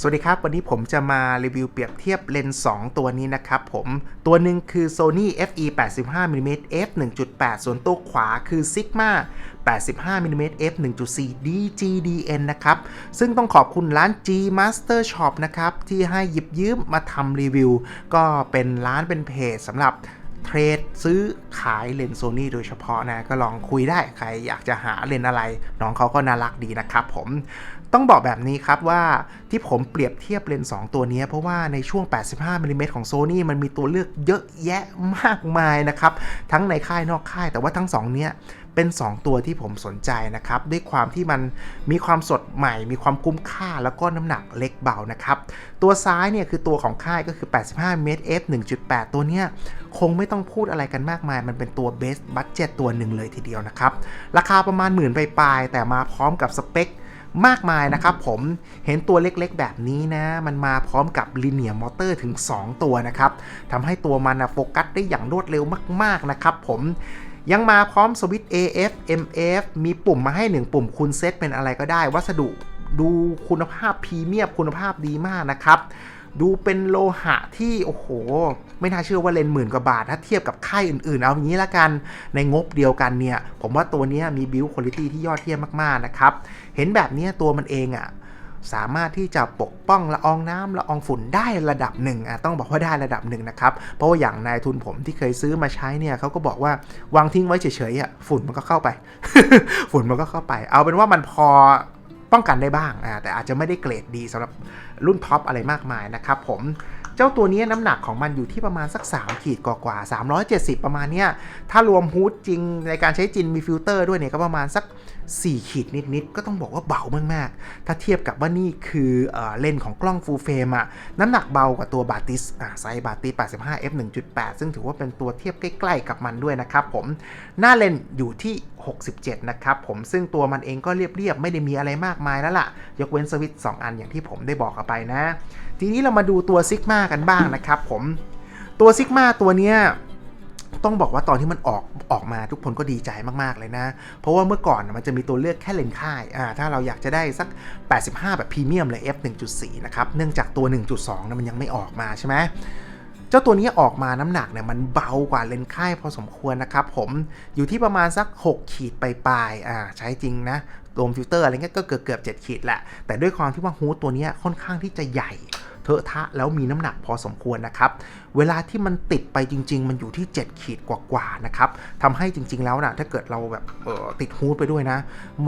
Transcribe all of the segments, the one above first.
สวัสดีครับ วันนี้ผมจะมารีวิวเปรียบเทียบเลนส์2ตัวนี้นะครับผม ตัวหนึ่งคือ Sony FE 85mm f 1.8 ส่วนตัวขวาคือ Sigma 85mm f 1.4 DGDN นะครับ ซึ่งต้องขอบคุณร้าน G Master Shop นะครับ ที่ให้หยิบยืมมาทำรีวิว ก็เป็นร้านเป็นเพจสำหรับเทรดซื้อขายเลนส์โซนี่โดยเฉพาะนะ ก็ลองคุยได้ใครอยากจะหาเลนส์อะไร น้องเขาก็น่ารักดีนะครับผม ต้องบอกแบบนี้ครับว่าที่ผมเปรียบเทียบเลนส์2ตัวนี้ เพราะว่าในช่วง 85มิลลิเมตรของ Sony มันมีตัวเลือกเยอะแยะมากมายนะครับ ทั้งในค่ายนอกค่ายแต่ว่าทั้ง 2 เนี้ยเป็น 2 ตัวที่ผมสนใจนะครับ ด้วยความที่มันมีความสดใหม่ มีความคุ้มค่าแล้วก็น้ำหนักเล็กเบานะครับ ตัวซ้ายเนี่ยคือตัวของค่ายก็คือ 85 เมตร f 1.8 ตัวเนี้ยคงไม่ต้องพูดอะไรกันมากมาย มันเป็นตัวเบสบัตเจ็ตตัวหนึ่งเลยทีเดียวนะครับ ราคาประมาณหมื่นปลายๆแต่มาพร้อมกับสเปค มากมายนะครับผมเห็นตัวเล็กๆแบบนี้นะ มันมาพร้อมกับลีเนียมอเตอร์ถึง 2 ตัวนะครับทำให้ตัวมันนะโฟกัสได้อย่างรวดเร็วมากๆนะครับผมยังมาพร้อมสวิตช์ AF MF มีปุ่มมาให้ 1 ปุ่มคุณเซตเป็นอะไรก็ได้ วัสดุดูคุณภาพพรีเมียมคุณภาพดีมากนะครับ ดูเป็นโลหะที่โอ้โห ไม่น่าเชื่อว่าเลนหมื่นกว่าบาท ถ้าเทียบกับค่ายอื่นๆ เอาอย่างนี้ละกันในงบเดียวกันเนี่ย ผมว่าตัวนี้มีบิวคุณภาพที่ยอดเยี่ยมมากๆนะครับ เห็นแบบนี้ตัวมันเองอะ่ะสามารถที่จะปกป้องละอองน้ำละอองฝุ่นได้ระดับหนึ่งอะต้องบอกว่าได้ระดับหนึ่งนะครับ เพราะว่าอย่างนายทุนผมที่เคยซื้อมาใช้เนี่ยเขาก็บอกว่าวางทิ้งไว้เฉยๆอะฝุ่นมันก็เข้าไป ฝุ่นมันก็เข้าไป เอาเป็นว่ามันพอ ป้องกันได้บ้างอ่าแต่อาจจะไม่ได้เกรดดีสำหรับรุ่นท็อปอะไรมากมายนะครับผมเจ้าตัวนี้น้ำหนักของมันอยู่ที่ประมาณสัก 3 ขีดกว่าๆ370 ประมาณเนี้ยถ้ารวมฮูดจริงในการใช้จินมีฟิลเตอร์ด้วยเนี่ยก็ประมาณสัก 4 ขีดนิดๆ ก็ต้องบอกว่าเบามากๆ ถ้าเทียบกับว่านี่คือเอเลนส์ของกล้องฟูลเฟรมอะน้ำหนักเบากว่าตัวบาติสไซส์บาติส85 f 1.8 ซึ่งถือว่าเป็นตัวเทียบใกล้ ๆ กับมันด้วยนะครับผม หน้าเลนส์อยู่ที่67 นะครับผมซึ่งตัวมันเองก็เรียบๆ ไม่ได้มีอะไรมากมายแล้วล่ะ ยกเว้นสวิตช์2อันอย่างที่ผมได้บอกไปนะ ทีนี้เรามาดูตัวซิกมากันบ้างนะครับผมตัวซิกมาตัวเนี้ยต้องบอกว่าตอนที่มันออกออกมาทุกคนก็ดีใจมากๆเลยนะ เพราะว่าเมื่อก่อนมันจะมีตัวเลือกแค่เลนค่ายอ่าถ้าเราอยากจะได้สัก 85 แบบพรีเมียมเลย f 1.4 นะครับ เนื่องจากตัว 1.2นะมันยังไม่ออกมาใช่ไหม เจ้าตัวนี้ออกมาน้ำหนักเนี่ยมันเบากว่าเลนส์ค่ายพอสมควรนะครับผมอยู่ที่ประมาณสัก 6 ขีดไปปลายๆอ่าใช้จริงนะรวมฟิลเตอร์อะไรเงี้ยก็เกือบเกือบ7ขีดแหละ แต่ด้วยความที่ว่าฮูดตัวนี้ค่อนข้างที่จะใหญ่เทอะทะแล้วมีน้ำหนักพอสมควรนะครับ เวลาที่มันติดไปจริง ๆ มันอยู่ที่ 7 ขีดกว่าๆนะครับทำให้จริง ๆ แล้วนะถ้าเกิดเราแบบออติดฮูดไปด้วยนะ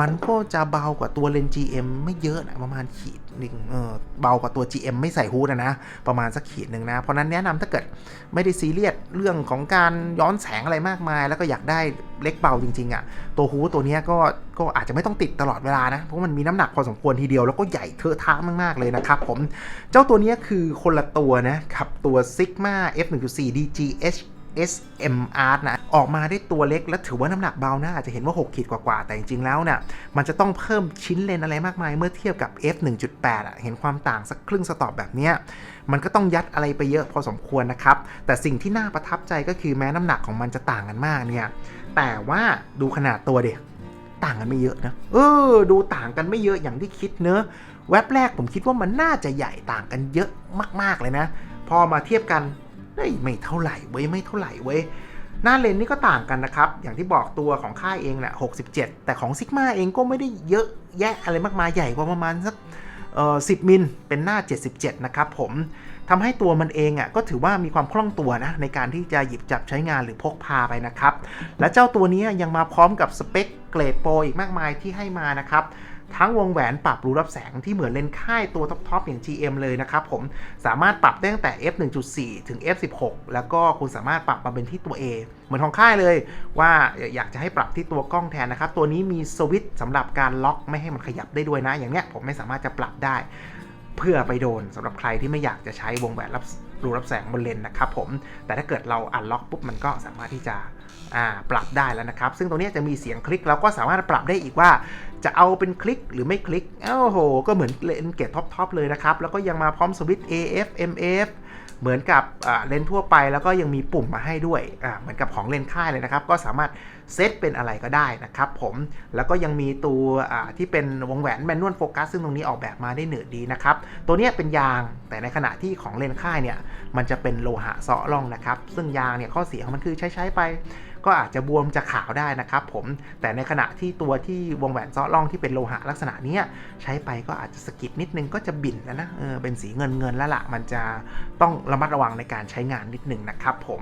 มันก็จะเบากว่าตัวเลนส์ GM ไม่เยอะนะประมาณขีด นึงเออเบากว่าตัว GM ไม่ใส่ฮูดนะนะ ประมาณสักขีดหนึ่งนะ เพราะนั้นแนะนำถ้าเกิดไม่ได้ซีเรียสเรื่องของการย้อนแสงอะไรมากมาย แล้วก็อยากได้เล็กเบาจริงๆอะ่ะ ตัวฮูดตัวนี้ก็ก็อาจจะไม่ต้องติดตลอดเวลานะ เพราะมันมีน้ำหนักพอสมควรทีเดียวแล้วก็ใหญ่เทอะทะมากๆเลยนะครับผม เจ้าตัวนี้คือคนละตัวนะครับตัว Sigma F1.4 DGH SMR นะออกมาได้ตัวเล็กและถือว่าน้ำหนักเบานะอาจจะเห็นว่า 6 ขีดกว่าๆ แต่จริงๆ แล้วเนี่ยมันจะต้องเพิ่มชิ้นเลนอะไรมากมาย เมื่อเทียบกับ F 1.8อะเห็นความต่างสักครึ่งสตอปแบบเนี้ยมันก็ต้องยัดอะไรไปเยอะพอสมควรนะครับ แต่สิ่งที่น่าประทับใจก็คือแม้น้ำหนักของมันจะต่างกันมากเนี่ยแต่ว่าดูขนาดตัวเดียต่างกันไม่เยอะนะเออ ดูต่างกันไม่เยอะอย่างที่คิดเนอะแว็บแรกผมคิดว่ามันน่าจะใหญ่ต่างกันเยอะมากๆเลยนะ พอมาเทียบกัน ฮ้ยไม่เท่าไหร่เว้ยไม่เท่าไหร่เว้ยหน้าเลนนี่ก็ต่างกันนะครับ อย่างที่บอกตัวของค่ายเองแหละ67 แต่ของซิกมาเองก็ไม่ได้เยอะแยะอะไรมากมายใหญ่กว่าประมาณสักเอ่อ10 มิล เป็นหน้า 77 นะครับผมทำให้ตัวมันเองอะก็ถือว่ามีความคล่องตัวนะ ในการที่จะหยิบจับใช้งานหรือพกพาไปนะครับ และเจ้าตัวนี้ยังมาพร้อมกับสเปคเกรดโปรอีกมากมายที่ให้มานะครับ ทั้งวงแหวนปรับรูรับแสงที่เหมือนเลนส์ค่ายตัวท็อปๆอย่าง GM เลยนะครับผมสามารถปรับได้ตั้งแต่ f 1.4ถึง f 16แล้วก็คุณสามารถปรับมาเป็นที่ตัว A เหมือนของค่ายเลย ว่าอยากจะให้ปรับที่ตัวกล้องแทนนะครับ ตัวนี้มีสวิตช์สำหรับการล็อกไม่ให้มันขยับได้ด้วยนะ อย่างเนี้ยผมไม่สามารถจะปรับได้ เพื่อไปโดนสำหรับใครที่ไม่อยากจะใช้วงแหวนรับ รูรับแสงบนเลนนะครับผม แต่ถ้าเกิดเราอันล็อกปุ๊บมันก็สามารถที่จะปรับได้แล้วนะครับ ซึ่งตรงนี้จะมีเสียงคลิกเราก็สามารถปรับได้อีกว่า จะเอาเป็นคลิกหรือไม่คลิกโอ้โห ก็เหมือนเลนเกตท็อปๆเลยนะครับ แล้วก็ยังมาพร้อมสวิตช์ AF MF เหมือนกับเลนส์ทั่วไปแล้วก็ยังมีปุ่มมาให้ด้วยเหมือนกับของเลนส์ค่ายเลยนะครับ ก็สามารถเซตเป็นอะไรก็ได้นะครับผมแล้วก็ยังมีตัวที่เป็นวงแหวนแมนนวลโฟกัสซึ่งตรงนี้ออกแบบมาได้เหนือดีนะครับ ตัวนี้เป็นยางแต่ในขณะที่ของเลนส์ค่ายเนี่ยมันจะเป็นโลหะเซาะร่องนะครับ ซึ่งยางเนี่ยข้อเสียของมันคือใช้ใช้ไป ก็อาจจะบวมจะขาวได้นะครับผมแต่ในขณะที่ตัวที่วงแหวนเซาะร่องที่เป็นโลหะลักษณะนี้ใช้ไปก็อาจจะสกิดนิดนึงก็จะบิ่นแล้วนะเออเป็นสีเงินเงินแล้วละมันจะต้องระมัดระวังในการใช้งานนิดนึงนะครับผม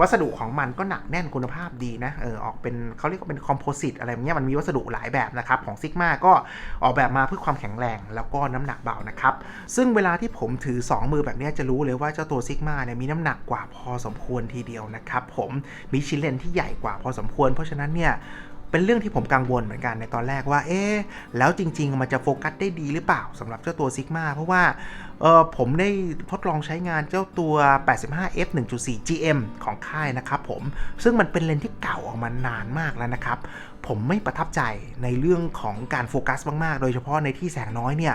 วัสดุของมันก็หนักแน่นคุณภาพดีนะเออออกเป็นเขาเรียกว่าเป็นคอมโพสิตอะไรเนี้ยมันมีวัสดุหลายแบบนะครับของซิกมาก็ออกแบบมาเพื่อความแข็งแรงแล้วก็น้ำหนักเบานะครับซึ่งเวลาที่ผมถือ 2 มือแบบนี้จะรู้เลยว่าเจ้าตัวซิกมาเนี่ยมีน้ำหนักกว่าพอสมควรทีเดียวนะครับผมมีชิ้นเลนที่ใหญ่กว่าพอสมควร เพราะฉะนั้นเนี่ยเป็นเรื่องที่ผมกังวลเหมือนกันในตอนแรกว่า เอ๊ะ แล้วจริง ๆ มันจะโฟกัสได้ดีหรือเปล่าสำหรับเจ้าตัวซิกมาเพราะว่าเออผมได้ทดลองใช้งานเจ้าตัว 85f 1.4 gm ของค่ายนะครับผม ซึ่งมันเป็นเลนส์ที่เก่าออกมานานมากแล้วนะครับ ผมไม่ประทับใจในเรื่องของการโฟกัสมาก ๆ โดยเฉพาะในที่แสงน้อยเนี่ย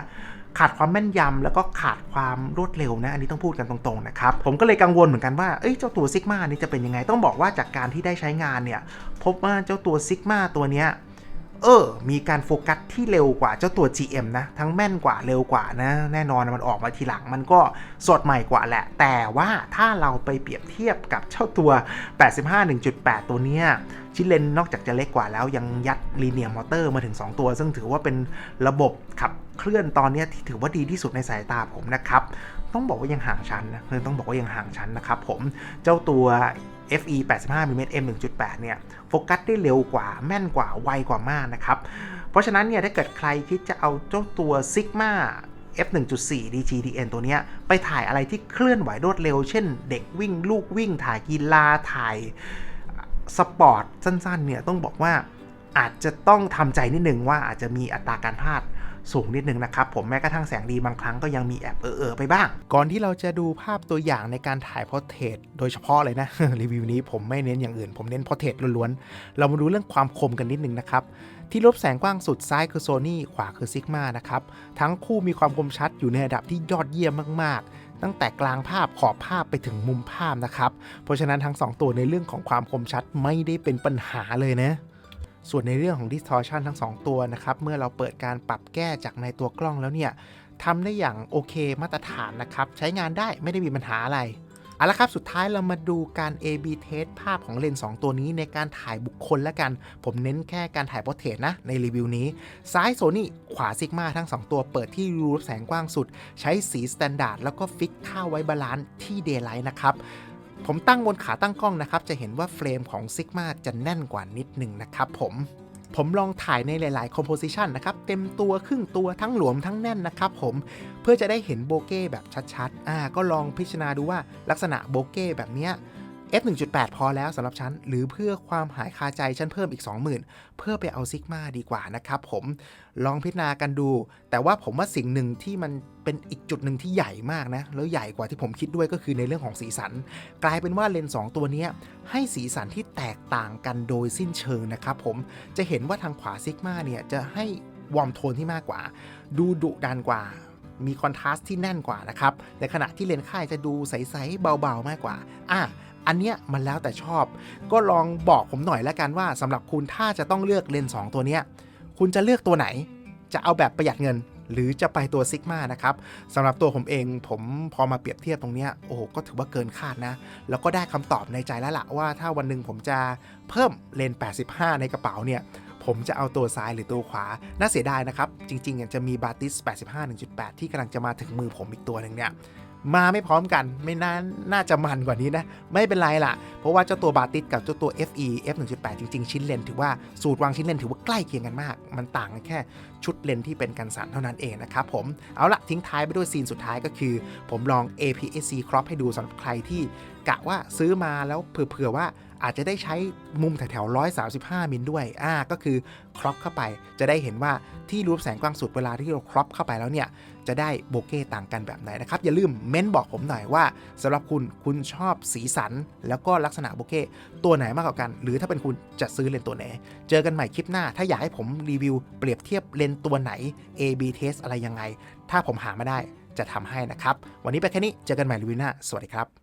ขาดความแม่นยำแล้วก็ขาดความรวดเร็วนะ อันนี้ต้องพูดกันตรงๆนะครับ ผมก็เลยกังวลเหมือนกันว่าเอ้ยเจ้าตัวซิกมานี่จะเป็นยังไง ต้องบอกว่าจากการที่ได้ใช้งานเนี่ย พบว่าเจ้าตัวซิกมาตัวเนี้ยเออ มีการโฟกัสที่เร็วกว่าเจ้าตัว GM นะ ทั้งแม่นกว่าเร็วกว่านะ แน่นอนมันออกมาทีหลังมันก็สดใหม่กว่าแหละ แต่ว่าถ้าเราไปเปรียบเทียบกับเจ้าตัว 85 1.8 ตัวเนี้ย ชิ้นเลนนอกจากจะเล็กกว่าแล้วยังยัดลีเนียมอเตอร์มาถึง 2 ตัว ซึ่งถือว่าเป็นระบบขับ เคลื่อนตอนนี้ที่ถือว่าดีที่สุดในสายตาผมนะครับ ต้องบอกว่ายังห่างชั้นนะคือต้องบอกว่ายังห่างชั้นนะครับผมเจ้าตัว FE 85 mm M 1.8 เนี่ย โฟกัสได้เร็วกว่าแม่นกว่า ไวกว่ามากนะครับ เพราะฉะนั้นเนี่ย ถ้าเกิดใครคิดจะเอาเจ้าตัว Sigma F 1.4 DGDN ตัวเนี้ย ไปถ่ายอะไรที่เคลื่อนไหวรวดเร็ว เช่นเด็กวิ่ง ลูกวิ่ง ถ่ายกีฬา ถ่ายสปอร์ตสั้นๆ เนี่ย ต้องบอกว่าอาจจะต้องทำใจนิดนึงว่าอาจจะมีอัตราการพลาด สูงนิดนึงนะครับผมแม้กระทั่งแสงดีบางครั้งก็ยังมีแอบเออๆไปบ้าง ก่อนที่เราจะดูภาพตัวอย่างในการถ่ายพอร์เทรตโดยเฉพาะเลยนะ รีวิวนี้ผมไม่เน้นอย่างอื่น ผมเน้นพอร์เทรตล้วนๆ เรามาดูเรื่องความคมกันนิดนึงนะครับที่ลบแสงกว้างสุดซ้ายคือโซนี่ขวาคือซิกมานะครับทั้งคู่มีความคมชัดอยู่ในระดับที่ยอดเยี่ยมมากๆตั้งแต่กลางภาพขอบภาพไปถึงมุมภาพนะครับ เพราะฉะนั้นทั้งสองตัวในเรื่องของความคมชัดไม่ได้เป็นปัญหาเลยนะ ส่วนในเรื่องของ distortion ทั้ง 2 ตัวนะครับ เมื่อเราเปิดการปรับแก้จากในตัวกล้องแล้วเนี่ยทำได้อย่างโอเคมาตรฐานนะครับ ใช้งานได้ไม่ได้มีปัญหาอะไรเอาละครับ สุดท้ายเรามาดูการ A/B test ภาพของเลนส์2ตัวนี้ในการถ่ายบุคคลแล้วกัน ผมเน้นแค่การถ่าย portrait นะในรีวิวนี้ ซ้ายโซนี่ขวาซิกมาทั้ง 2 ตัวเปิดที่รูรับแสงกว้างสุด ใช้สีสแตนดาร์ดแล้วก็ฟิกค่าไว้บาลานซ์ที่ daylight นะครับ ผมตั้งบนขาตั้งกล้องนะครับ จะเห็นว่าเฟรมของ Sigma จะแน่นกว่านิดหนึ่งนะครับผมผมลองถ่ายในหลาย ๆ composition นะครับ เต็มตัวครึ่งตัวทั้งหลวมทั้งแน่นนะครับผมเพื่อจะได้เห็นโบเก้แบบชัด ๆ อ่า ก็ลองพิจารณาดูว่าลักษณะโบเก้แบบเนี้ย f 1.8 พอแล้วสำหรับฉัน หรือเพื่อความหายคาใจฉันเพิ่มอีก 20,000 เพื่อไปเอาซิกมาดีกว่านะครับผมลองพิจารณากันดู แต่ว่าผมว่าสิ่งหนึ่งที่มันเป็นอีกจุดหนึ่งที่ใหญ่มากนะ แล้วใหญ่กว่าที่ผมคิดด้วยก็คือในเรื่องของสีสัน กลายเป็นว่าเลนส์2ตัวนี้ให้สีสันที่แตกต่างกันโดยสิ้นเชิงนะครับผมจะเห็นว่าทางขวาซิกมาเนี่ยจะให้วอร์มโทนที่มากกว่า ดูดุดันกว่ามีคอนทราสต์ที่แน่นกว่านะครับ ในขณะที่เลนส์ค่ายจะดูใส ๆ เบา ๆ มากกว่า อะ อันเนี้ยมันแล้วแต่ชอบ ก็ลองบอกผมหน่อยแล้วกันว่าสำหรับคุณถ้าจะต้องเลือกเลนส์2ตัวเนี้ยคุณจะเลือกตัวไหน จะเอาแบบประหยัดเงิน หรือจะไปตัวซิกมานะครับสำหรับตัวผมเองผมพอมาเปรียบเทียบตรงเนี้ยโอ้โหก็ถือว่าเกินคาดนะ แล้วก็ได้คำตอบในใจแล้วละว่าถ้าวันหนึ่งผมจะเพิ่มเลน 85 ในกระเป๋าเนี่ยผมจะเอาตัวซ้ายหรือตัวขวา น่าเสียดายนะครับ จริงๆอะจะมีบาติส 85 1.8 ที่กำลังจะมาถึงมือผมอีกตัวหนึ่งเนี่ย มาไม่พร้อมกันไม่น่าน่าจะมันกว่านี้นะ ไม่เป็นไรล่ะ เพราะว่าเจ้าตัวบาติสกับเจ้าตัว FE F 1.8จริง ๆ ชิ้นเลนถือว่าสูตรวางชิ้นเลนถือว่าใกล้เคียงกันมาก มันต่างกันแค่ชุดเลนที่เป็นกันสันเท่านั้นเองนะครับผมเอาละทิ้งท้ายไปด้วยซีนสุดท้ายก็คือ ผมลอง APS-C crop ให้ดูสำหรับใครที่กะว่าซื้อมาแล้วเผื่อว่าอาจจะได้ใช้มุมแถวๆ135 มิลด้วย อ่า ก็คือครอปเข้าไป จะได้เห็นว่าที่รูปแสงกว้างสุดเวลาที่เราครอปเข้าไปแล้วเนี่ย จะได้โบเก้ต่างกันแบบไหนนะครับ อย่าลืมเม้นบอกผมหน่อยว่าสำหรับคุณคุณชอบสีสัน แล้วก็ลักษณะโบเก้ตัวไหนมากกว่ากัน หรือถ้าเป็นคุณจะซื้อเลนตัวไหน เจอกันใหม่คลิปหน้า ถ้าอยากให้ผมรีวิวเปรียบเทียบเลนตัวไหน A B test อะไรยังไง ถ้าผมหามาได้จะทำให้นะครับ วันนี้ไปแค่นี้เจอกันใหม่รีวิวหน้าสวัสดีครับ